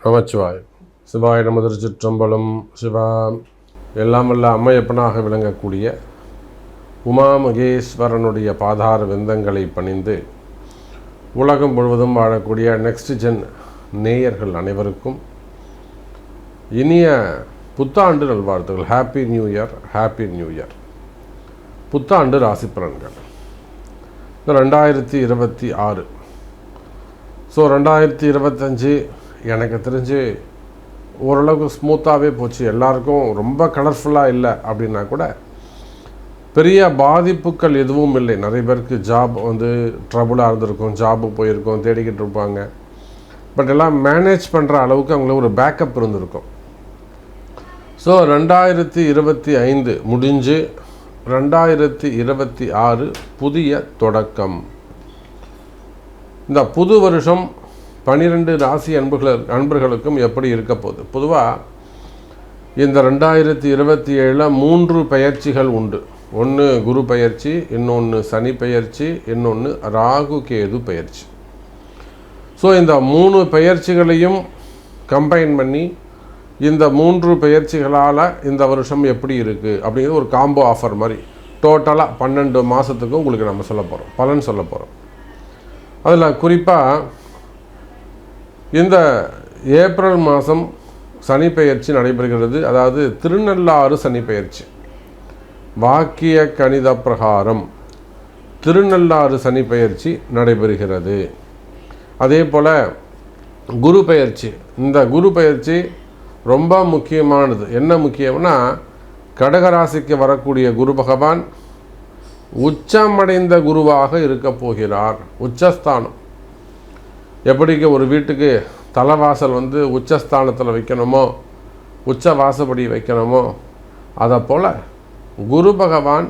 நமச்சிவாய் சிவாய நமது திருச்சிற்றம்பலம் சிவா எல்லாம் வல்ல அம்மையப்பனாக விளங்கக்கூடிய உமா மகேஸ்வரனுடைய பாதார விந்தங்களை பணிந்து உலகம் முழுவதும் வாழக்கூடிய நெக்ஸ்ட் ஜென் நேயர்கள் அனைவருக்கும் இனிய புத்தாண்டு நல்வாழ்த்துகள் happy new year happy new year புத்தாண்டு ராசி பலன்கள் ரெண்டாயிரத்தி இருபத்தி ஆறு. ஸோ ரெண்டாயிரத்தி இருபத்தஞ்சி எனக்கு தெரிஞ்சு ஓரளவுக்கு ஸ்மூத்தாகவே போச்சு. எல்லாருக்கும் ரொம்ப கலர்ஃபுல்லாக இல்லை அப்படின்னா கூட பெரிய பாதிப்புகள் எதுவும் இல்லை. நிறைய பேருக்கு ஜாப் வந்து ட்ரபுளாக இருந்திருக்கும். ஜாப்பு போயிருக்கோம் தேடிக்கிட்டு இருப்பாங்க. பட் எல்லாம் மேனேஜ் பண்ணுற அளவுக்கு அவங்களுக்கு ஒரு பேக்கப் இருந்திருக்கும். ஸோ ரெண்டாயிரத்தி இருபத்தி ஐந்து முடிஞ்சு ரெண்டாயிரத்தி இருபத்தி ஆறு புதிய தொடக்கம். இந்த புது வருஷம் பனிரெண்டு ராசி அன்புகள் அன்பர்களுக்கும் எப்படி இருக்க போகுது? பொதுவாக இந்த ரெண்டாயிரத்தி இருபத்தி ஏழில் மூன்று பயிற்சிகள் உண்டு. ஒன்று குரு பயிற்சி இன்னொன்று சனி பயிற்சி இன்னொன்று ராகு கேது பயிற்சி. ஸோ இந்த மூணு பயிற்சிகளையும் கம்பைன் பண்ணி இந்த மூன்று பயிற்சிகளால் இந்த வருஷம் எப்படி இருக்குது அப்படிங்கிறது ஒரு காம்போ ஆஃபர் மாதிரி. டோட்டலாக பன்னெண்டு மாதத்துக்கு உங்களுக்கு நம்ம சொல்ல போகிறோம் பலன் சொல்ல போகிறோம் அதில் குறிப்பாக இந்த ஏப்ரல் மாதம் சனி பெயர்ச்சி நடைபெறுகிறது. அதாவது திருநள்ளாறு சனி பெயர்ச்சி வாக்கிய கணித பிரகாரம் திருநள்ளாறு சனி பெயர்ச்சி நடைபெறுகிறது. அதே போல் குரு பெயர்ச்சி. இந்த குரு பெயர்ச்சி ரொம்ப முக்கியமானது. என்ன முக்கியம்னா கடகராசிக்கு வரக்கூடிய குரு பகவான் உச்சமடைந்த குருவாக இருக்கப் போகிறார். உச்சஸ்தானம். எப்படிக்கு ஒரு வீட்டுக்கு தலைவாசல் வந்து உச்சஸ்தானத்தில் வைக்கணுமோ உச்ச வாசப்படி வைக்கணுமோ அதை போல் குரு பகவான்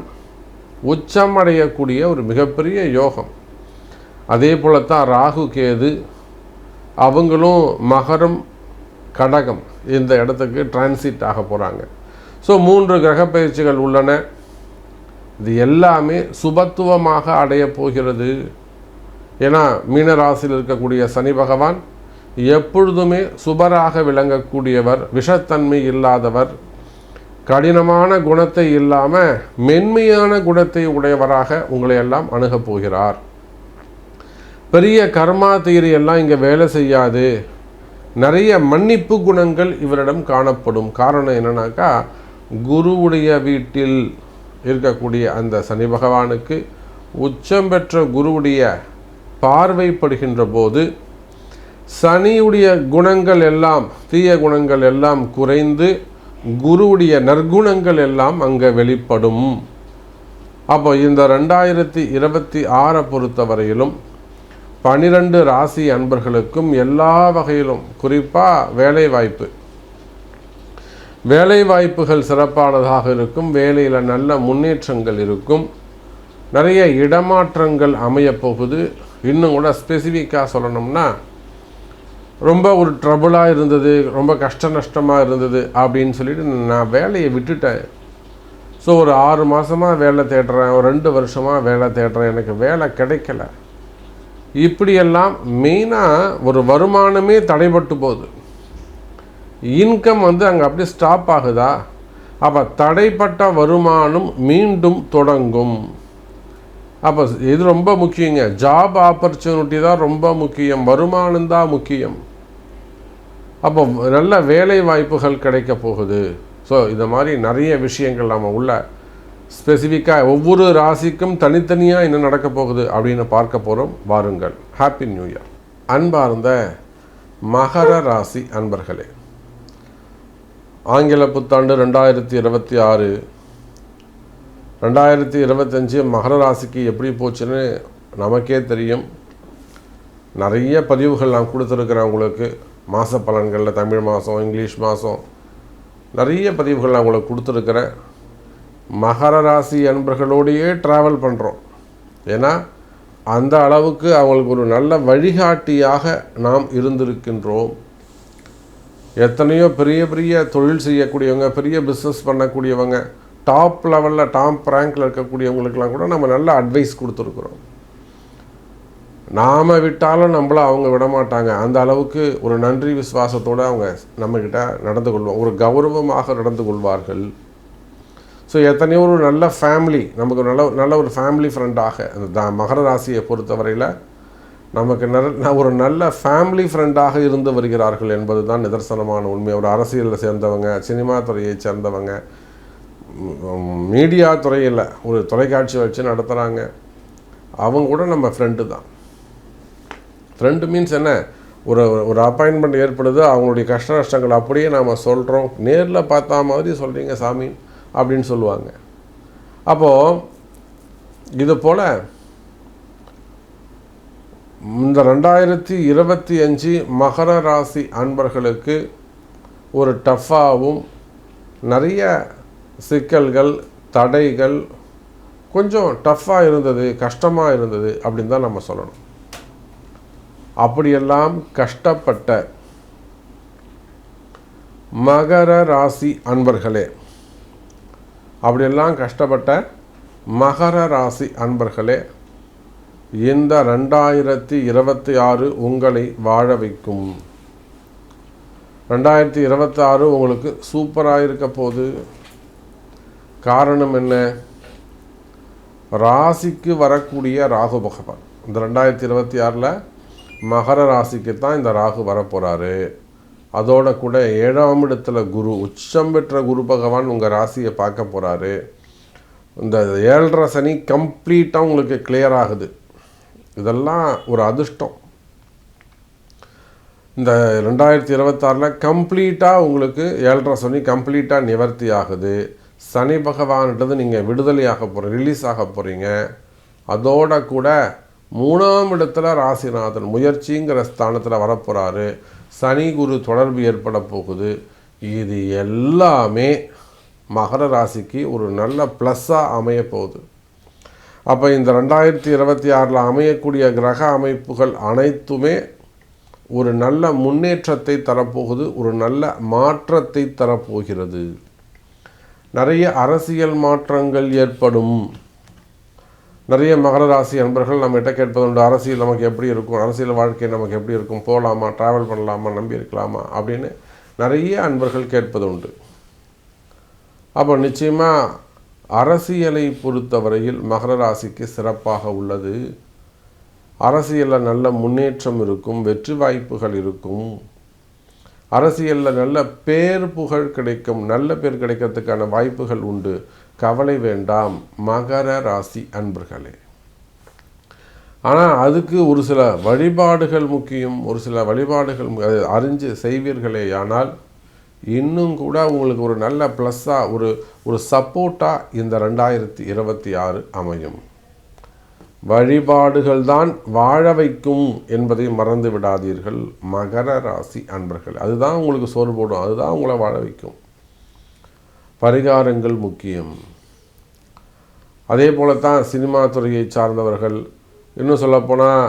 உச்சமடையக்கூடிய ஒரு மிகப்பெரிய யோகம். அதே போல தான் ராகு கேது அவங்களும் மகரம் கடகம் இந்த இடத்துக்கு டிரான்சிட் ஆக போகிறாங்க ஸோ மூன்று கிரக பயிற்சிகள் உள்ளன. இது எல்லாமே சுபத்துவமாக அடைய போகிறது. ஏன்னா மீனராசியில் இருக்கக்கூடிய சனி பகவான் எப்பொழுதுமே சுபராக விளங்கக்கூடியவர் விஷத்தன்மை இல்லாதவர் கடினமான குணத்தை இல்லாமல் மென்மையான குணத்தை உடையவராக உங்களை எல்லாம் அணுகப் போகிறார். பெரிய கர்மா தீரி எல்லாம் இங்கே வேலை செய்யாது. நிறைய மன்னிப்பு குணங்கள் இவரிடம் காணப்படும். காரணம் என்னன்னாக்கா குருவுடைய வீட்டில் இருக்கக்கூடிய அந்த சனி பகவானுக்கு உச்சம் பெற்ற குருவுடைய பார்வைப்படுகின்ற போது சனியுடைய குணங்கள் எல்லாம் தீய குணங்கள் எல்லாம் குறைந்து குருவுடைய நற்குணங்கள் எல்லாம் அங்கே வெளிப்படும். அப்போ இந்த ரெண்டாயிரத்தி இருபத்தி ஆறை பொறுத்தவரையிலும் பனிரெண்டு ராசி அன்பர்களுக்கும் எல்லா வகையிலும் குறிப்பாக வேலை வாய்ப்பு வேலை வாய்ப்புகள் சிறப்பானதாக இருக்கும் வேலையில் நல்ல முன்னேற்றங்கள் இருக்கும். நிறைய இடமாற்றங்கள் அமையப் போகுது இன்னும் கூட ஸ்பெசிஃபிக்காக சொல்லணும்னா ரொம்ப ஒரு ட்ரபுளாக இருந்தது ரொம்ப கஷ்ட நஷ்டமாக இருந்தது அப்படின்னு சொல்லிட்டு நான் வேலையை விட்டுட்டேன். ஸோ ஒரு ஆறு மாதமாக வேலை தேடுறேன் ஒரு ரெண்டு வருஷமாக வேலை தேடுறேன் எனக்கு வேலை கிடைக்கல. இப்படியெல்லாம் மெயினாக ஒரு வருமானமே தடைபட்டு போகுது. இன்கம் வந்து அங்கே அப்படியே ஸ்டாப் ஆகுதா? அப்போ தடைப்பட்ட வருமானம் மீண்டும் தொடங்கும். அப்போ இது ரொம்ப முக்கியங்க. ஜாப் ஆப்பர்ச்சுனிட்டி தான் ரொம்ப முக்கியம். வருமானம் தான் முக்கியம். அப்போ நல்ல வேலை வாய்ப்புகள் கிடைக்க போகுது. ஸோ இந்த மாதிரி நிறைய விஷயங்கள் நம்ம உள்ள ஸ்பெசிஃபிக்காக ஒவ்வொரு ராசிக்கும் தனித்தனியாக என்ன நடக்க போகுது அப்படின்னு பார்க்க போகிறோம் வாருங்கள். ஹாப்பி நியூ இயர் அன்பார்ந்த மகர ராசி அன்பர்களே ஆங்கில புத்தாண்டு ரெண்டாயிரத்தி இருபத்தி ஆறு ரெண்டாயிரத்தி இருபத்தஞ்சி மகர ராசிக்கு எப்படி போச்சுன்னு நமக்கே தெரியும். நிறைய பதிவுகள் நான் கொடுத்துருக்குறேன் உங்களுக்கு. மாத பலன்களில் தமிழ் மாதம் இங்கிலீஷ் மாதம் நிறைய பதிவுகள் நான் உங்களுக்கு கொடுத்துருக்குறேன். மகர ராசி அன்பர்களோடையே ட்ராவல் பண்ணுறோம் ஏன்னா அந்த அளவுக்கு அவங்களுக்கு ஒரு நல்ல வழிகாட்டியாக நாம் இருந்திருக்கின்றோம். எத்தனையோ பெரிய பெரிய தொழில் செய்யக்கூடியவங்க பெரிய பிஸ்னஸ் பண்ணக்கூடியவங்க டாப் லெவலில் டாப் ரேங்கில் இருக்கக்கூடியவங்களுக்கெல்லாம் கூட நம்ம நல்ல அட்வைஸ் கொடுத்துருக்குறோம். நாம் விட்டாலும் நம்மள அவங்க விட மாட்டாங்க அந்த அளவுக்கு ஒரு நன்றி விசுவாசத்தோடு அவங்க நம்மக்கிட்ட நடந்து கொள்வாங்க ஒரு கௌரவமாக நடந்து கொள்வார்கள். ஸோ எத்தனையோ ஒரு நல்ல ஃபேமிலி நமக்கு நல்ல நல்ல ஒரு ஃபேமிலி ஃப்ரெண்டாக அந்த மகர ராசியை பொறுத்தவரையில் நமக்கு நல்ல ஒரு நல்ல ஃபேமிலி ஃப்ரெண்டாக இருந்து வருகிறார்கள் என்பது தான் நிதர்சனமான உண்மை. ஒரு அரசியலில் சேர்ந்தவங்க சினிமா துறையை சேர்ந்தவங்க மீடியா துறையில் ஒரு தொலைக்காட்சி வச்சு நடத்துகிறாங்க அவங்க கூட நம்ம ஃப்ரெண்டு தான். ஃப்ரெண்டு மீன்ஸ் என்ன? ஒரு ஒரு அப்பாயின்மெண்ட் ஏற்படுது அவங்களுடைய கஷ்ட நஷ்டங்கள் அப்படியே நாம் சொல்கிறோம் நேரில் பார்த்தா மாதிரி சொல்கிறீங்க சாமி அப்படின்னு சொல்லுவாங்க. அப்போது இது போல் இந்த ரெண்டாயிரத்தி இருபத்தி அஞ்சு மகர ராசி அன்பர்களுக்கு ஒரு டஃப்பாகவும் நிறைய சிக்கல்கள் தடைகள் கொஞ்சம் டஃப்பாக இருந்தது கஷ்டமாக இருந்தது அப்படின்னு தான் நம்ம சொல்லணும். அப்படியெல்லாம் கஷ்டப்பட்ட மகர ராசி அன்பர்களே அப்படியெல்லாம் கஷ்டப்பட்ட மகர ராசி அன்பர்களே இந்த ரெண்டாயிரத்தி இருபத்தி ஆறு உங்களை வாழ வைக்கும். ரெண்டாயிரத்தி இருபத்தி ஆறு உங்களுக்கு சூப்பராக இருக்க போகுது. காரணம் என்ன? ராசிக்கு வரக்கூடிய ராகு பகவான். இந்த ரெண்டாயிரத்தி இருபத்தி ஆறில் மகர ராசிக்கு தான் இந்த ராகு வரப்போகிறாரு அதோட கூட ஏழாம் இடத்துல குரு உச்சம் பெற்ற குரு பகவான் உங்கள் ராசியை பார்க்க போகிறாரு இந்த ஏழரை சனி கம்ப்ளீட்டாக உங்களுக்கு கிளியர் ஆகுது. இதெல்லாம் ஒரு அதிர்ஷ்டம். இந்த ரெண்டாயிரத்தி இருபத்தாறில் கம்ப்ளீட்டாக உங்களுக்கு ஏழரை சனி கம்ப்ளீட்டாக நிவர்த்தி ஆகுது. சனி பகவான்கிட்டது நீங்கள் விடுதலையாக போகிறீங்க ரிலீஸ் ஆக போகிறீங்க அதோட கூட மூணாம் இடத்துல ராசிநாதன் முயற்சிங்கிற ஸ்தானத்தில் வரப்போகிறாரு சனி குரு தொடர்பு ஏற்பட போகுது. இது எல்லாமே மகர ராசிக்கு ஒரு நல்ல ப்ளஸ்ஸாக அமைய போகுது. அப்போ இந்த ரெண்டாயிரத்தி இருபத்தி ஆறில் அமையக்கூடிய கிரக அமைப்புகள் அனைத்துமே ஒரு நல்ல முன்னேற்றத்தை தரப்போகுது ஒரு நல்ல மாற்றத்தை தரப்போகிறது. நிறைய அரசியல் மாற்றங்கள் ஏற்படும். நிறைய மகர ராசி அன்பர்கள் நம்மகிட்ட கேட்பதுண்டு அரசியல் நமக்கு எப்படி இருக்கும்? அரசியல் வாழ்க்கை நமக்கு எப்படி இருக்கும்? போகலாமா ட்ராவல் பண்ணலாமா? நம்பி இருக்கலாமா? அப்படின்னு நிறைய அன்பர்கள் கேட்பது உண்டு அப்போ நிச்சயமாக அரசியலை பொறுத்தவரையில் மகர ராசிக்கு சிறப்பாக உள்ளது. அரசியலில் நல்ல முன்னேற்றம் இருக்கும் வெற்றி வாய்ப்புகள் இருக்கும். அரசியலில் நல்ல பேர் புகழ் கிடைக்கும் நல்ல பேர் கிடைக்கிறதுக்கான வாய்ப்புகள் உண்டு. கவலை வேண்டாம். மகர ராசி அன்பர்களே. ஆனால் அதுக்கு ஒரு சில வழிபாடுகள் முக்கியம். ஒரு சில வழிபாடுகள் அறிஞ்சு செய்வீர்களே ஆனால் இன்னும் கூட உங்களுக்கு ஒரு நல்ல ப்ளஸ்ஸாக ஒரு ஒரு சப்போர்ட்டாக இந்த ரெண்டாயிரத்தி இருபத்தி ஆறு அமையும். வழிபாடுகள்தான் வாழ வைக்கும் என்பதை மறந்து விடாதீர்கள். மகர ராசி அன்பர்கள் அதுதான் உங்களுக்கு சோறு போடும் அதுதான் உங்களை வாழ வைக்கும். பரிகாரங்கள் முக்கியம். அதே போல தான் சினிமா துறையை சார்ந்தவர்கள் இன்னும் சொல்லப்போனால்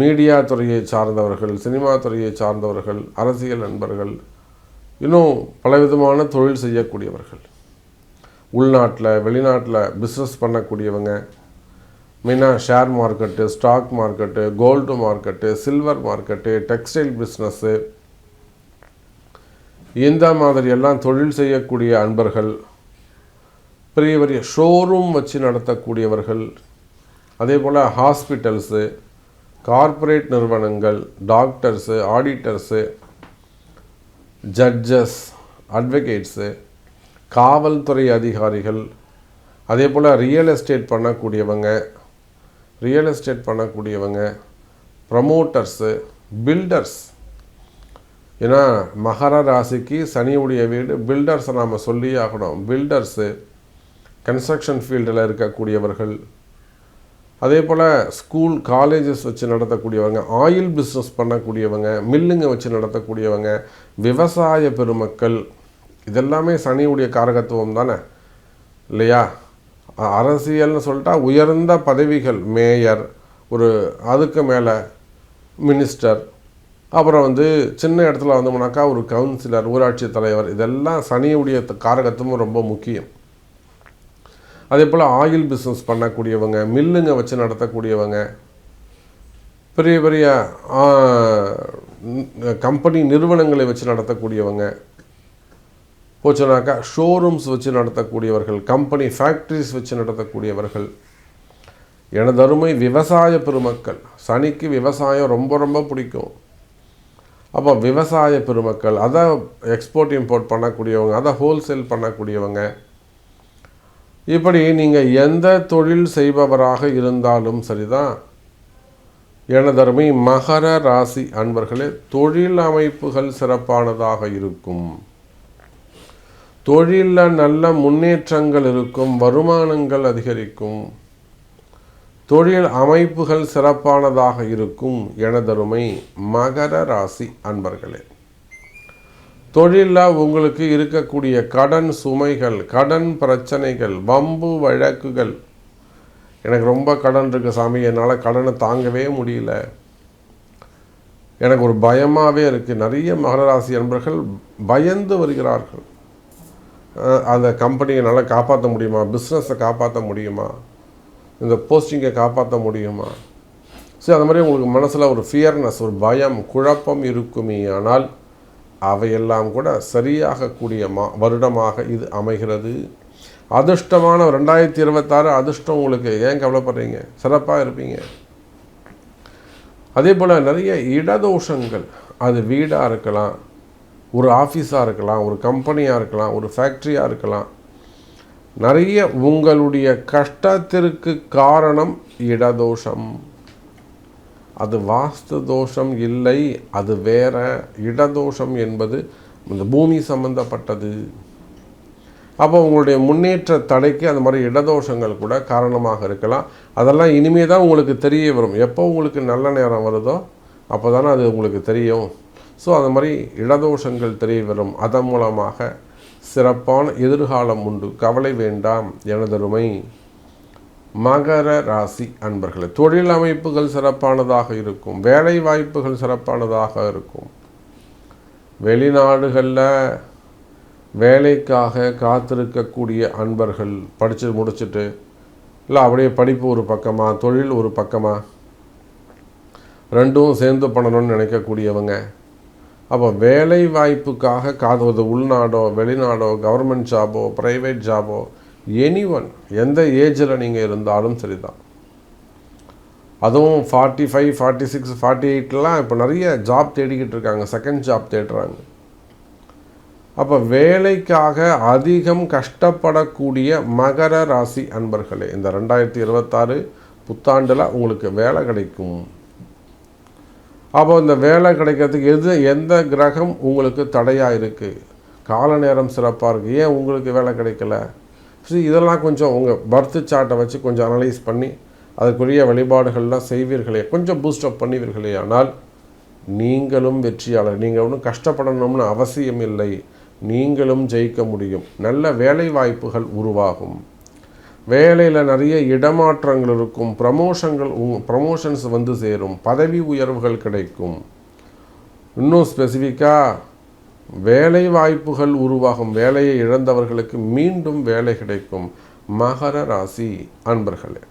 மீடியா துறையை சார்ந்தவர்கள் சினிமா துறையை சார்ந்தவர்கள் அரசியல் நண்பர்கள் இன்னும் பலவிதமான தொழில் செய்யக்கூடியவர்கள். உள்நாட்டில் வெளிநாட்டில் பிஸ்னஸ் பண்ணக்கூடியவங்க மெயினாக share market stock market gold market silver market textile business இந்த மாதிரி எல்லாம் தொழில் செய்யக்கூடிய அன்பர்கள் பெரிய பெரிய ஷோரூம் வச்சு நடத்தக்கூடியவர்கள் அதே போல் ஹாஸ்பிட்டல்ஸு கார்ப்பரேட் நிறுவனங்கள் டாக்டர்ஸு ஆடிட்டர்ஸு ஜட்ஜஸ் அட்வொகேட்ஸு காவல்துறை அதிகாரிகள் அதே போல் ரியல் எஸ்டேட் பண்ணக்கூடியவங்க ரியல் எஸ்டேட் பண்ணக்கூடியவங்க ப்ரமோட்டர்ஸு பில்டர்ஸ் ஏன்னா மகர ராசிக்கு சனியுடைய வீடு பில்டர்ஸை நாம் சொல்லியே ஆகணும். பில்டர்ஸு கன்ஸ்ட்ரக்ஷன் ஃபீல்டில் இருக்கக்கூடியவர்கள். அதே போல் ஸ்கூல் காலேஜஸ் வச்சு நடத்தக்கூடியவங்க ஆயில் பிஸ்னஸ் பண்ணக்கூடியவங்க மில்லுங்க வச்சு நடத்தக்கூடியவங்க விவசாய பெருமக்கள் இதெல்லாமே சனியுடைய காரகத்துவம் தானே? இல்லையா? அரசியல்னு சொல்லிட்டா உயர்ந்த பதவிகள் மேயர் ஒரு அதுக்கு மேலே மினிஸ்டர் அப்புறம் வந்து சின்ன இடத்துல வந்தோம்னாக்கா ஒரு கவுன்சிலர் ஊராட்சி தலைவர் இதெல்லாம் சனியுடைய காரகத்துவம் ரொம்ப முக்கியம். அதே போல் ஆயில் பிஸ்னஸ் பண்ணக்கூடியவங்க மில்லுங்க வச்சு நடத்தக்கூடியவங்க பெரிய பெரிய கம்பெனி நிறுவனங்களை வச்சு நடத்தக்கூடியவங்க போச்சுனாக்கா ஷோரூம்ஸ் வச்சு நடத்தக்கூடியவர்கள் கம்பெனி ஃபேக்ட்ரிஸ் வச்சு நடத்தக்கூடியவர்கள் எனது அருமை விவசாய பெருமக்கள் சனிக்கு விவசாயம் ரொம்ப ரொம்ப பிடிக்கும். அப்போ விவசாய பெருமக்கள் அதை எக்ஸ்போர்ட் இம்போர்ட் பண்ணக்கூடியவங்க அதை ஹோல்சேல் பண்ணக்கூடியவங்க இப்படி நீங்கள் எந்த தொழில் செய்பவராக இருந்தாலும் சரிதான். எனதருமை மகர ராசி அன்பர்களே தொழில் அமைப்புகள் சிறப்பானதாக இருக்கும். தொழிலில் நல்ல முன்னேற்றங்கள் இருக்கும் வருமானங்கள் அதிகரிக்கும் தொழில் அமைப்புகள் சிறப்பானதாக இருக்கும் எனதருமை மகர ராசி அன்பர்களே. தொழிலில் உங்களுக்கு இருக்கக்கூடிய கடன் சுமைகள் கடன் பிரச்சனைகள் வம்பு வழக்குகள் எனக்கு ரொம்ப கடன் இருக்கு சாமி என்னால் கடனை தாங்கவே முடியல. எனக்கு ஒரு பயமாகவே இருக்குது நிறைய மகர ராசி அன்பர்கள் பயந்து வருகிறார்கள். அந்த கம்பெனியை நல்லா காப்பாற்ற முடியுமா? பிஸ்னஸை காப்பாற்ற முடியுமா? இந்த போஸ்டிங்கை காப்பாற்ற முடியுமா? சரி அந்த மாதிரி உங்களுக்கு மனசில் ஒரு ஃபியர்னஸ் ஒரு பயம் குழப்பம் இருக்குமே ஆனால் அவையெல்லாம் கூட சரியாகக்கூடிய மா வருடமாக இது அமைகிறது. அதிர்ஷ்டமான ரெண்டாயிரத்தி இருபத்தாறு அதிர்ஷ்டம் உங்களுக்கு. ஏன் கவலைப்படுறீங்க? சிறப்பாக இருப்பீங்க. அதே போல் நிறைய இடதோஷங்கள். அது வீடாக இருக்கலாம். ஒரு ஆஃபீஸாக இருக்கலாம் ஒரு கம்பெனியாக இருக்கலாம் ஒரு ஃபேக்ட்ரியாக இருக்கலாம். நிறைய உங்களுடைய கஷ்டத்திற்கு காரணம் இடதோஷம். அது வாஸ்து தோஷம் இல்லை அது வேற. இடதோஷம் என்பது இந்த பூமி சம்பந்தப்பட்டது. அப்போ உங்களுடைய முன்னேற்ற தடைக்கு அந்த மாதிரி இடதோஷங்கள் கூட காரணமாக இருக்கலாம். அதெல்லாம் இனிமே தான் உங்களுக்கு தெரிய வரும். எப்போ உங்களுக்கு நல்ல நேரம் வருதோ அப்போ தானே அது உங்களுக்கு தெரியும். ஸோ அந்த மாதிரி இடதோஷங்கள் தெரிய வரும் அதன் மூலமாக சிறப்பான எதிர்காலம் உண்டு. கவலை வேண்டாம் எனதருமை மகர ராசி அன்பர்களே. தொழில் அமைப்புகள் சிறப்பானதாக இருக்கும். வேலை வாய்ப்புகள் சிறப்பானதாக இருக்கும். வெளிநாடுகளில் வேலைக்காக காத்திருக்கக்கூடிய அன்பர்கள் படித்து முடிச்சுட்டு இல்லை அப்படியே படிப்பு ஒரு பக்கமாக தொழில் ஒரு பக்கமாக ரெண்டும் சேர்ந்து பண்ணணும்னு நினைக்கக்கூடியவங்க. அப்போ வேலை வாய்ப்புக்காக காதுவது உள்நாடோ வெளிநாடோ கவர்மெண்ட் ஜாபோ ப்ரைவேட் ஜாபோ எனி ஒன் எந்த ஏஜில் நீங்கள் இருந்தாலும் சரிதான். அதுவும் forty five forty six forty எயிட்லாம் இப்போ நிறைய ஜாப் தேடிக்கிட்டு இருக்காங்க. செகண்ட் ஜாப் தேடுறாங்க. அப்போ வேலைக்காக அதிகம் கஷ்டப்படக்கூடிய மகர ராசி அன்பர்களே இந்த ரெண்டாயிரத்தி இருபத்தாறு புத்தாண்டில் உங்களுக்கு வேலை கிடைக்கும். அப்போ இந்த வேலை கிடைக்கிறதுக்கு எது எந்த கிரகம் உங்களுக்கு தடையாக இருக்குது கால நேரம் சிறப்பாக இருக்குது ஏன் உங்களுக்கு வேலை கிடைக்கல? ஸோ இதெல்லாம் கொஞ்சம் உங்கள் பர்த் சார்ட்டை வச்சு கொஞ்சம் அனலைஸ் பண்ணி அதுக்குரிய வழிபாடுகள்லாம் செய்வீர்களே. கொஞ்சம் பூஸ்டப் பண்ணுவீர்களே. ஆனால் நீங்களும் வெற்றியாளர். நீங்கள் ஒன்றும் கஷ்டப்படணும்னு அவசியம் இல்லை. நீங்களும் ஜெயிக்க முடியும். நல்ல வேலை வாய்ப்புகள் உருவாகும். வேலையில் நிறைய இடமாற்றங்கள் இருக்கும். ப்ரமோஷன்கள் ப்ரமோஷன்ஸ் வந்து சேரும். பதவி உயர்வுகள் கிடைக்கும். இன்னும் ஸ்பெசிஃபிக்காக வேலை வாய்ப்புகள் உருவாகும். வேலையை இழந்தவர்களுக்கு மீண்டும் வேலை கிடைக்கும். மகர ராசி அன்பர்களே.